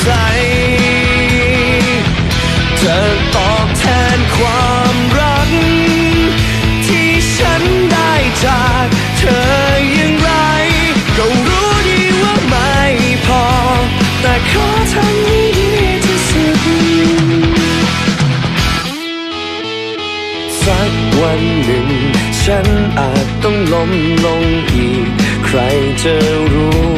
ใส เธอตอบแทนความรัก ที่ฉันได้จากเธออย่างไร ก็รู้ดีว่าไม่พอ แต่ขอทำให้ดีที่สุด สักวันหนึ่ง ฉันอาจต้องล้มลงอีก ใครจะรู้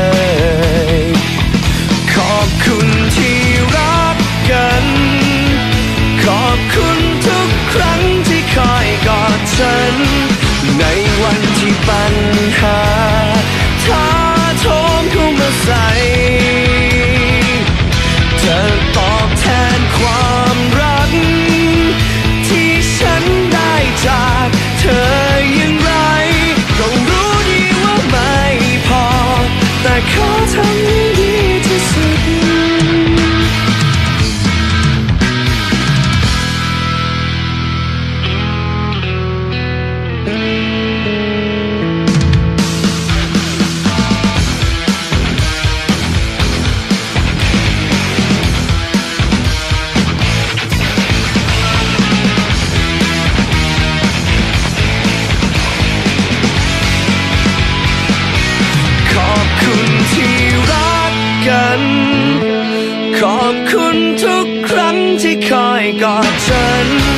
อทำใน ขอบคุณทุกครั้งที่คอยกอดฉัน